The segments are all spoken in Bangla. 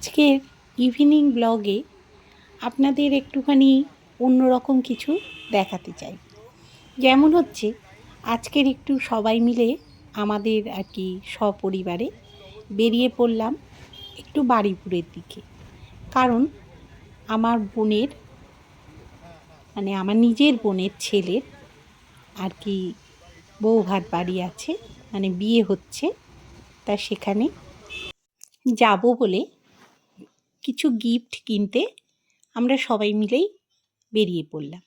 আজকের ইভিনিং ব্লগে আপনাদের একটুখানি অন্যরকম কিছু দেখাতে চাই। যেমন হচ্ছে, আজকের একটু সবাই মিলে আমাদের আর কি সপরিবারে বেরিয়ে পড়লাম একটু বাড়িপুরের দিকে। কারণ আমার বোনের মানে আমার নিজের বোনের ছেলের আর কি বৌভাত বাড়ি আছে মানে বিয়ে হচ্ছে, তা সেখানে যাব বলে কিছু গিফট কিনতে আমরা সবাই মিলেই বেরিয়ে পড়লাম।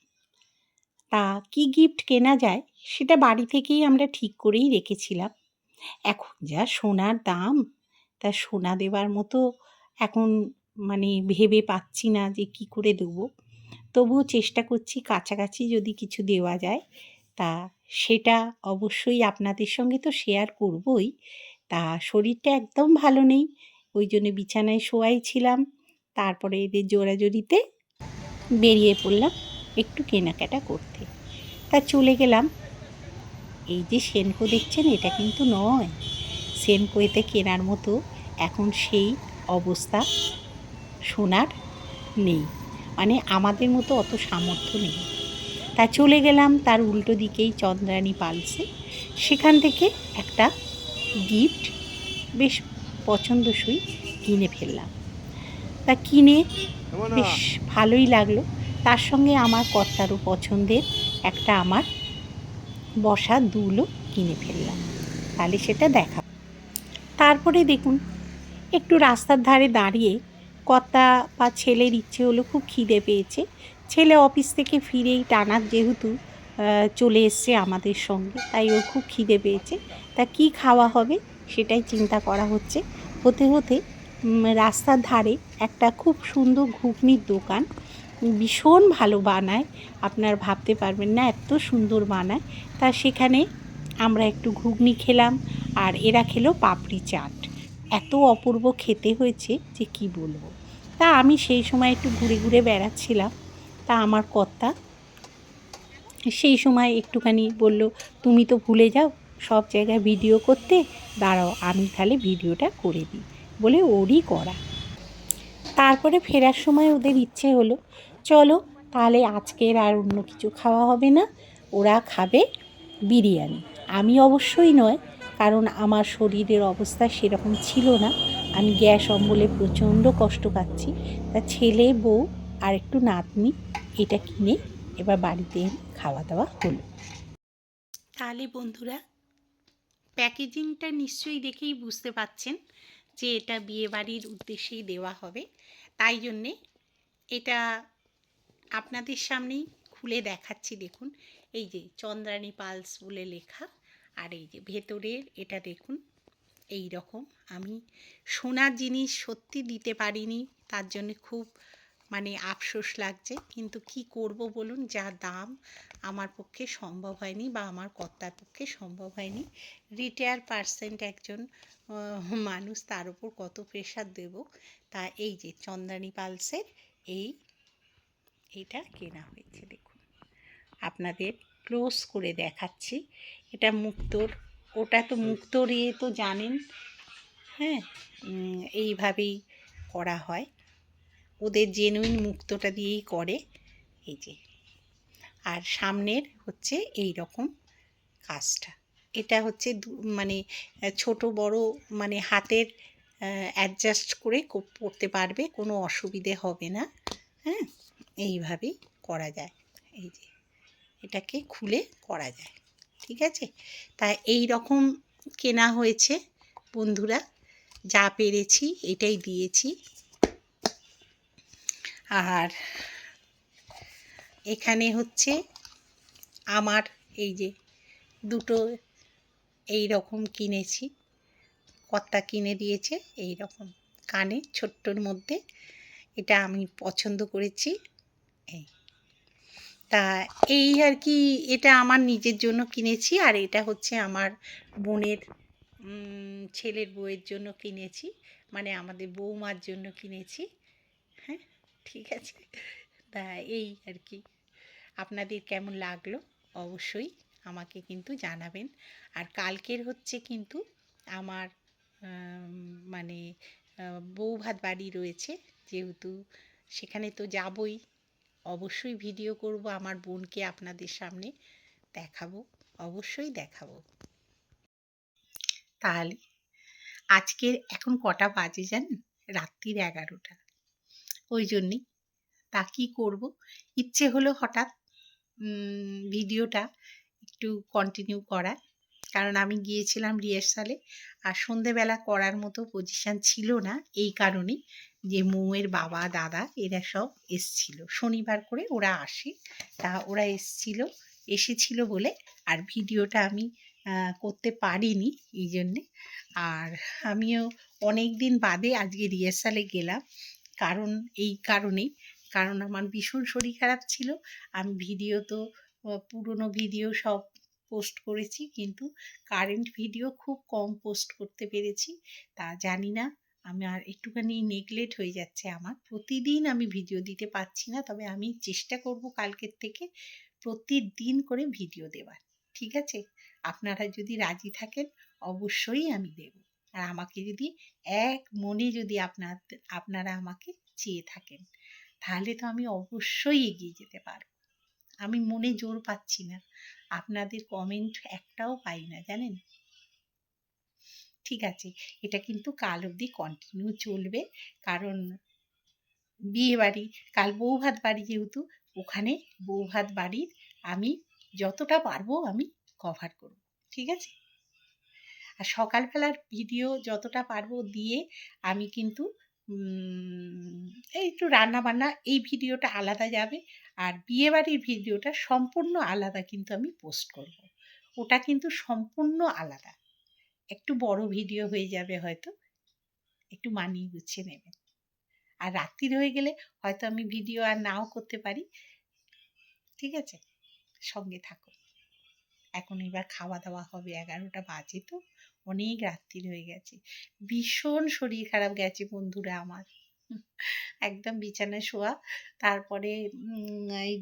তা কী গিফট কেনা যায় সেটা বাড়ি থেকেই আমরা ঠিক করেই রেখেছিলাম। এখন যা সোনার দাম, তা সোনা দেওয়ার মতো এখন মানে ভেবে পাচ্ছি না যে কি করে দেবো। তবুও চেষ্টা করছি কাছাকাছি যদি কিছু দেওয়া যায়, তা সেটা অবশ্যই আপনাদের সঙ্গে তো শেয়ার করবই। তা শরীরটা একদম ভালো নেই ওই জন্য বিছানায় শোয়াই ছিলাম। তারপরে এদের জোড়াজড়িতে বেরিয়ে পড়লাম একটু কেনাকাটা করতে। তা চলে গেলাম। এই যে সেনকো দেখছেন, এটা কিন্তু নয়। সেনকোয়েতে কেনার মতো এখন সেই অবস্থা সোনার নেই। মানে আমাদের মতো অত সামর্থ্য নেই। তা চলে গেলাম তার উল্টো দিকেই চন্দ্রানী পালসে। সেখান থেকে একটা গিফট বেশ পছন্দসই কিনে ফেললাম। তা কিনে বেশ ভালোই লাগল। তার সঙ্গে আমার কর্তারও পছন্দের একটা আমার বসা দুলও কিনে ফেললাম। তাহলে সেটা দেখা। তারপরে দেখুন একটু রাস্তার ধারে দাঁড়িয়ে কর্তা বা ছেলের ইচ্ছে হলো খুব খিদে পেয়েছে। ছেলে অফিস থেকে ফিরেই টানার যেহেতু চলে এসছে আমাদের সঙ্গে তাই ও খুব খিদে পেয়েছে। তা কি খাওয়া হবে? সেটাই চিন্তা করা হচ্ছে। হতে হতে রাস্তার ধারে একটা খুব সুন্দর ঘুগনির দোকান, ভীষণ ভালো বানায়। আপনার ভাবতে পারবেন না, এত সুন্দর বানায়। তা সেখানে আমরা একটু ঘুগনি খেলাম, আর এরা খেলো পাপড়ি চাট। এত অপূর্ব খেতে হয়েছে যে কি বলব। তা আমি সেই সময় একটু ঘুরে ঘুরে বেড়াচ্ছিলাম। তা আমার কর্তা সেই সময় একটুখানি বলল, তুমি তো ভুলে যাও, সব জায়গায় ভিডিও করতে? দাঁড়াও, আমি তাহলে ভিডিওটা করে দিই, বলে ওরই করা। তারপরে ফেরার সময় ওদের ইচ্ছে হলো, চলো তাহলে আজকের আর অন্য কিছু খাওয়া হবে না, ওরা খাবে বিরিয়ানি। আমি অবশ্যই নয়, কারণ আমার শরীরের অবস্থা সেরকম ছিল না, আমি গ্যাস অম্বলে প্রচণ্ড কষ্ট পাচ্ছি, তা ছেলে, বউ আর একটু নাতনি এটা কিনে এবার বাড়িতে খাওয়া দাওয়া হলো। তাহলে বন্ধুরা প্যাকেজিংটা নিশ্চয়ই দেখেই বুঝতে পাচ্ছেন যে এটা বিয়েবাড়ির উদ্দেশ্যেই দেওয়া হবে। তাই জন্যে এটা আপনাদের সামনেই খুলে দেখাচ্ছি, দেখুন। এই যে চন্দ্রানী পালস বলে লেখা, আর এই যে ভেতরের এটা দেখুন এই রকম আমি সোনার জিনিস সত্যি দিতে পারিনি, তার জন্য খুব মানে আফসোস লাগছে। কিন্তু কি করব বলুন? যা দাম আমার পক্ষে সম্ভব হয়নি বা আমার কর্তার পক্ষে সম্ভব হয়নি। রিটায়ার পার্সেন্ট একজন মানুষ তার উপর কত প্রেশার দেব? তা এই যে চন্দ্রানী পালসের এই এইটা কেনা হয়েছে দেখুন। আপনাদের ক্লোজ করে দেখাচ্ছি। এটা মুক্তোর, ওটা তো মুক্তোর ইয়ে তো জানেন হ্যাঁ এইভাবেই করা হয়। ওদের জেনুইন মুক্তটা দিয়েই করে। এই যে। আর সামনের হচ্ছে এই রকম কাজটা। এটা হচ্ছে মানে ছোট, বড় মানে হাতের অ্যাডজাস্ট করে পড়তে পারবে, কোনো অসুবিধে হবে না। হ্যাঁ? এইভাবেই করা যায়। এই যে। এটাকে খুলে করা যায়। ঠিক আছে? তা এই রকম কেনা হয়েছে, বন্ধুরা। যা পেরেছি, এটাই দিয়েছি। আর এখানে হচ্ছে আমার এই যে দুটো এই রকম কিনেছি। কর্তা কিনে দিয়েছে এই রকম কানে ছোট্টর মধ্যে। এটা আমি পছন্দ করেছি। এই। তা এই আর কি, এটা আমার নিজের জন্য কিনেছি আর এটা হচ্ছে আমার বোনের ছেলের বউয়ের জন্য কিনেছি। মানে আমাদের বৌমার জন্য কিনেছি। ঠিক আছে? তা এই আর কি। আপনাদের কেমন লাগল? অবশ্যই আমাকে কিন্তু জানাবেন। আর কালকের হচ্ছে কিন্তু আমার মানে বৌভাত বাড়ি রয়েছে। যেহেতু সেখানে তো যাবই। অবশ্যই ভিডিও করব আমার বোনকে আপনাদের সামনে দেখাবো। অবশ্যই দেখাবো। তাহলে আজকে এখন কটা বাজে জানেন? রাত্রির এগারোটা। জন্যেই তা কী করব? ইচ্ছে হলো হঠাৎ ভিডিওটা একটু কন্টিনিউ করার। কারণ আমি গিয়েছিলাম রিহার্সালে আর সন্ধেবেলা করার মতো পজিশান ছিল না এই কারণে যে মৌয়ের বাবা, দাদা এরা সব এসছিল। শনিবার করে ওরা আসে, তা ওরা এসছিল, এসেছিল বলে আর ভিডিওটা আমি করতে পারিনি এই জন্যে। আর আমিও অনেক দিন বাদে আজকে রিহার্সালে গেলাম। কারণ, এই কারণেই। কারণ আমার ভীষণ শরীর খারাপ ছিল। আমি ভিডিও তো পুরনো ভিডিও সব পোস্ট করেছি, কিন্তু কারেন্ট ভিডিও খুব কম পোস্ট করতে পেরেছি। তা জানি না, আমি আর একটুখানি নেগলেট হয়ে যাচ্ছে আমার। প্রতিদিন আমি ভিডিও দিতে পারছি না, তবে আমি চেষ্টা করব কালকের থেকে প্রতিদিন করে ভিডিও দেওয়ার ঠিক আছে? আপনারা যদি রাজি থাকেন, অবশ্যই আমি দেব। আর আমাকে যদি এক মনে যদি আপনার, আপনারা আমাকে চেয়ে থাকেন, তাহলে তো আমি অবশ্যই এগিয়ে যেতে পারব। আমি মনে জোর পাচ্ছি না। আপনাদের কমেন্ট একটাও পাই না, জানেন? ঠিক আছে, এটা কিন্তু কাল অবধি কন্টিনিউ চলবে, কারণ বিয়ে বাড়ি, কাল বৌভাত বাড়ি যেহেতু, ওখানে বৌভাত বাড়ির আমি যতটা পারব আমি কভার করব, ঠিক আছে? আর সকালবেলার ভিডিও যতটা পারব দিয়ে আমি কিন্তু এই একটু রান্না বান্না এই ভিডিওটা আলাদা যাবে আর বিয়েবাড়ির ভিডিওটা সম্পূর্ণ আলাদা কিন্তু আমি পোস্ট করব। ওটা কিন্তু সম্পূর্ণ আলাদা। একটু বড় ভিডিও হয়ে যাবে হয়তো, একটু মানিয়ে গুছিয়ে নেবেন আর রাত্রির হয়ে গেলে হয়তো আমি ভিডিও আর নাও করতে পারি। ঠিক আছে? সঙ্গে থাকো। এখন এবার খাওয়া দাওয়া হবে, এগারোটা বাজে তো, অনেক রাত্রি হয়ে গেছে। ভীষণ শরীর খারাপ গেছে বন্ধুরা আমার। একদম বিছানায় শোয়া। তারপরে এই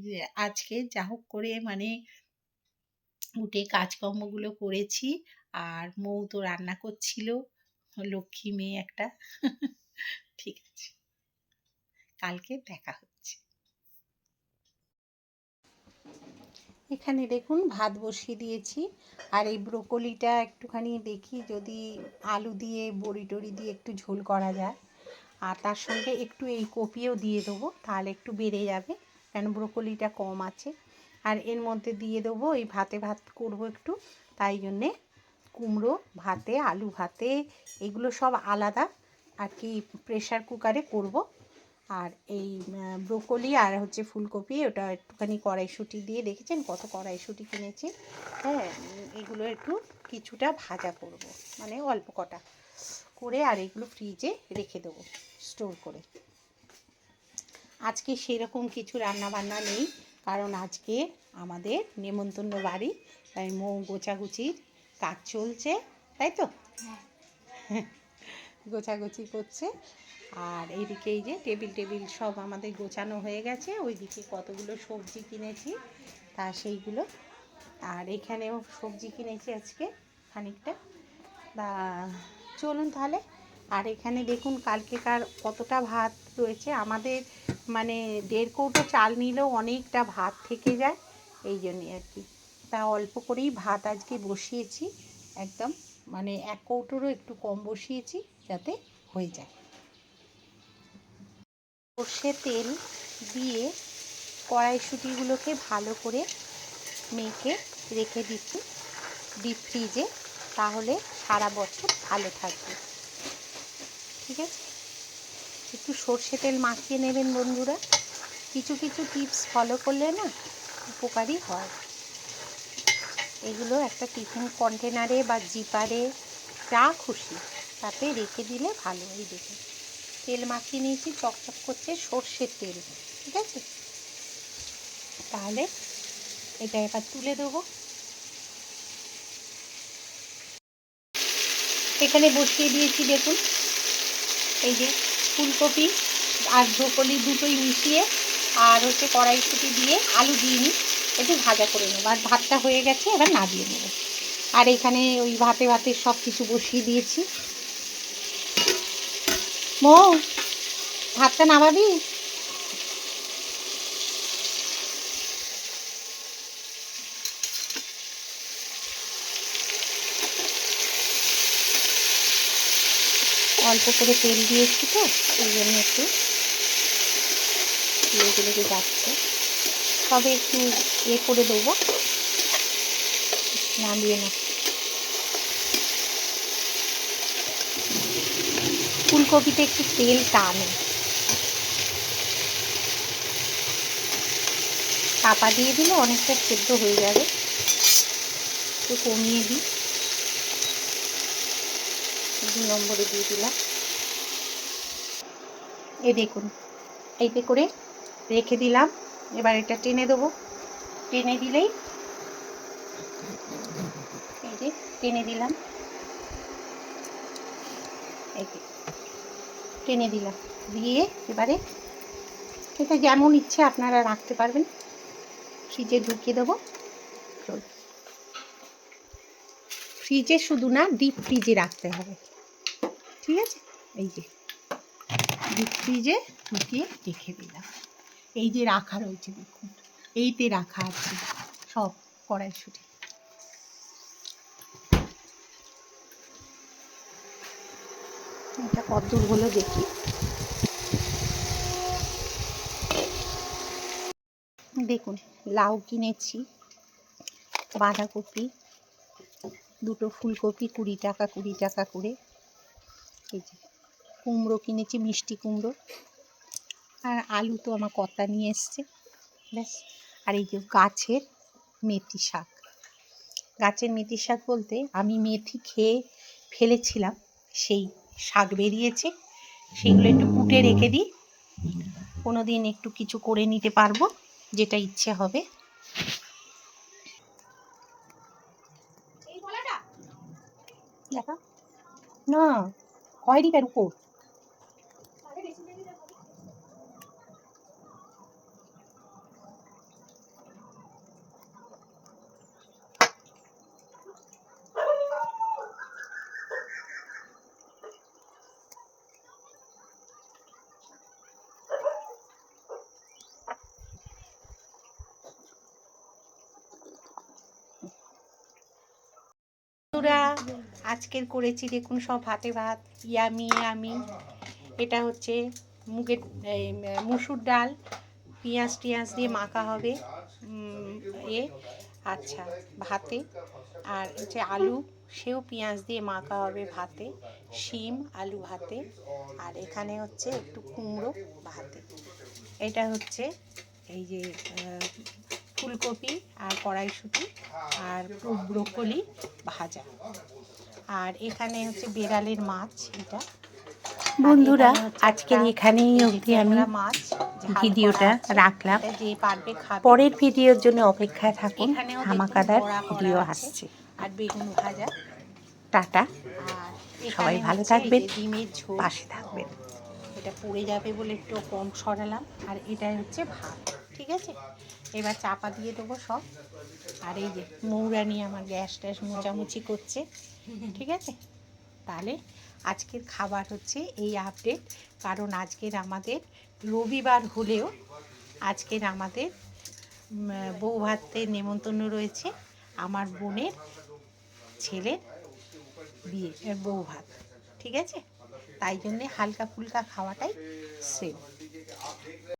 আজকে যা হোক করে মানে উঠে কাজকর্মগুলো করেছি, আর মৌ তো রান্না করছিল, লক্ষ্মী মেয়ে একটা। ঠিক আছে। কালকে দেখা হচ্ছে। এখানে দেখুন ভাত বসিয়ে দিয়েছি। আর এই ব্রোকলিটা একটুখানি দেখি যদি আলু দিয়ে, বড়ি টড়ি দিয়ে একটু ঝোল করা যায়। আর তার সঙ্গে একটু এই কপিও দিয়ে দেবো, তাহলে একটু বেড়ে যাবে, কেন ব্রোকলিটা কম আছে। আর এর মধ্যে দিয়ে দেবো, এই ভাতে ভাত করব একটু, তাই জন্যে কুমড়ো ভাতে, আলু ভাতে, এগুলো সব আলাদা। আর কি প্রেশার কুকারে করব আর এই ব্রোকলি আর হচ্ছে ফুলকপি ওটা একটুখানি কড়াইশুঁটি দিয়ে দেখেছেন কত কড়াইশুঁটি কিনেছি? হ্যাঁ এগুলো একটু কিছুটা ভাজা করব মানে অল্প কটা করে আর এগুলো ফ্রিজে রেখে দেবো স্টোর করে। আজকে সেরকম কিছু রান্না বান্না নেই কারণ আজকে আমাদের নেমন্তন্ন বাড়ি তাই মৌ গোছাগুছির কাজ চলছে তাই তো? গোছাগুছি করছে। আর এইদিকে এই যে টেবিল টেবিল সব আমাদের গোছানো হয়ে গেছে। ওইদিকে কতগুলো সবজি কিনেছি, তা সেইগুলো। আর এখানেও সবজি কিনেছি আজকে খানিকটা। তা চলুন তাহলে। আর এখানে দেখুন কালকেকার কতটা ভাত রয়েছে। আমাদের মানে দেড় কৌটো চাল নিলেও অনেকটা ভাত থেকে যায়, এই জন্যে আর কি। তা অল্প করেই ভাত আজকে বসিয়েছি, একদম। মানে এক কৌটোরও একটু কম বসিয়েছি যাতে হয়ে যায়। সর্ষে তেল দিয়ে কড়াইশুঁটিগুলোকে ভালো করে মেখে রেখে দিচ্ছি ডিপ ফ্রিজে তাহলে সারা বছর ভালো থাকবে। ঠিক আছে? একটু সর্ষে তেল মাখিয়ে নেবেন বন্ধুরা। কিছু কিছু টিপস ফলো করলে না উপকারী হয়। এগুলো একটা টিফিন কন্টেনারে বা জিপারে যা খুশি, তাতে রেখে দিলে ভালো। এই দেখুন। তেল মাখিয়ে নিয়েছি, চকচক করছে সর্ষের তেল, ঠিক আছে? তাহলে এটা এবার তুলে দেবো। এখানে বসিয়ে দিয়েছি দেখুন, এই যে ফুলকপি আর ব্রোকলি দুটোই মিশিয়ে আর হচ্ছে কড়াইশুটি দিয়ে আলু দিয়ে নিই, একটু ভাজা করে নেব। আর ভাতটা হয়ে গেছে, এবার নামিয়ে নেব। আর এখানে ওই ভাতে ভাতে সব কিছু বসিয়ে দিয়েছি। মৌ, ভাতটা নামাবি? অল্প করে তেল দিয়েছি তো, ওই জন্য একটু লেগে লেগে যাচ্ছে। তবে একটু এ করে দেবো, নামিয়ে না ফুলকপিতে একটু তেল টানে। চাপা দিয়ে দিলে অনেকটা সেদ্ধ হয়ে যাবে। একটু কমিয়ে দিই। দু নম্বরে দিয়ে দিলাম। এ দেখুন এইতে করে রেখে দিলাম। এবার এটা টেনে দেবো। টেনে দিলেই এই যে টেনে দিলাম। এই টেনে দিলাম দিয়ে এবারে এটা যেমন ইচ্ছে আপনারা রাখতে পারবেন। ফ্রিজে ঢুকিয়ে দেবো। ফ্রিজে শুধু না ডিপ ফ্রিজে রাখতে হবে। ঠিক আছে? এই যে। ডিপ ফ্রিজে ঢুকিয়ে রেখে দিলাম। এই যে রাখা রয়েছে, দেখুন। এইতে রাখা আছে। সব কড়াইশুটি। এটা কদ্দূর হলো দেখি। দেখুন, লাউ কিনেছি, বাঁধাকপি, দুটো ফুলকপি কুড়ি টাকা কুড়ি টাকা করে। এই যে, কুমড়ো কিনেছি, মিষ্টি কুমড়ো। আর আলু তো আমার কর্তা নিয়ে এসছে। ব্যাস, আর এই যে গাছের মেথি শাক। গাছের মেথি শাক বলতে আমি মেথি খেয়ে ফেলেছিলাম, সেই শাক বেরিয়েছে সেগুলো একটু কুটে রেখে দিই। কোনো দিন একটু কিছু করে নিতে পারব যেটা ইচ্ছে হবে। দেখা। না খয়েরি প্যার উপর? বন্ধুরা, আজকের করেছি দেখুন সব ভাতে ভাত, ইয়ামি ইয়ামি। এটা হচ্ছে মুগের মুসুর ডাল, পেঁয়াজ টিয়াজ দিয়ে মাখা হবে এ আচ্ছা ভাতে। আর হচ্ছে আলু, সেও পেঁয়াজ দিয়ে মাখা হবে ভাতে, শিম, আলু ভাতে। আর এখানে হচ্ছে একটু কুমড়ো ভাতে। এটা হচ্ছে এই যে ফুলকপি আর কড়াইশুঁটি আর ব্রোকলি ভাজা। আর এখানে হচ্ছে বেড়ালের মাছ এটা। বন্ধুরা আজকের এখানেই অবধি আমি মাছ ভিডিওটা রাখলাম। যে পারবে খাবে। পরের ভিডিওর জন্য অপেক্ষায় থাকুন। হামাকাদার ভিডিও আসছে। আর বেগুন ভাজা। টাটা। সবাই ভালো থাকবেন, ডিমের ঝোল। পাশে থাকবেন। এটা পড়ে যাবে বলে একটু কম সরালাম। আর এটাই হচ্ছে ভাত ঠিক আছে? এবার চাপা দিয়ে দেবো সব। আর এই যে মৌরানি আমার গ্যাস ট্যাস মোচামুচি করছে, ঠিক আছে? তাহলে আজকের খাবার হচ্ছে এই আপডেট কারণ আজকের আমাদের রবিবার হলেও আজকের আমাদের বউ ভাতের নেমন্তন্ন রয়েছে আমার বোনের ছেলের বিয়ে, বউ ভাত, ঠিক আছে? তাই জন্যে হালকা ফুলকা খাওয়াটাই সেম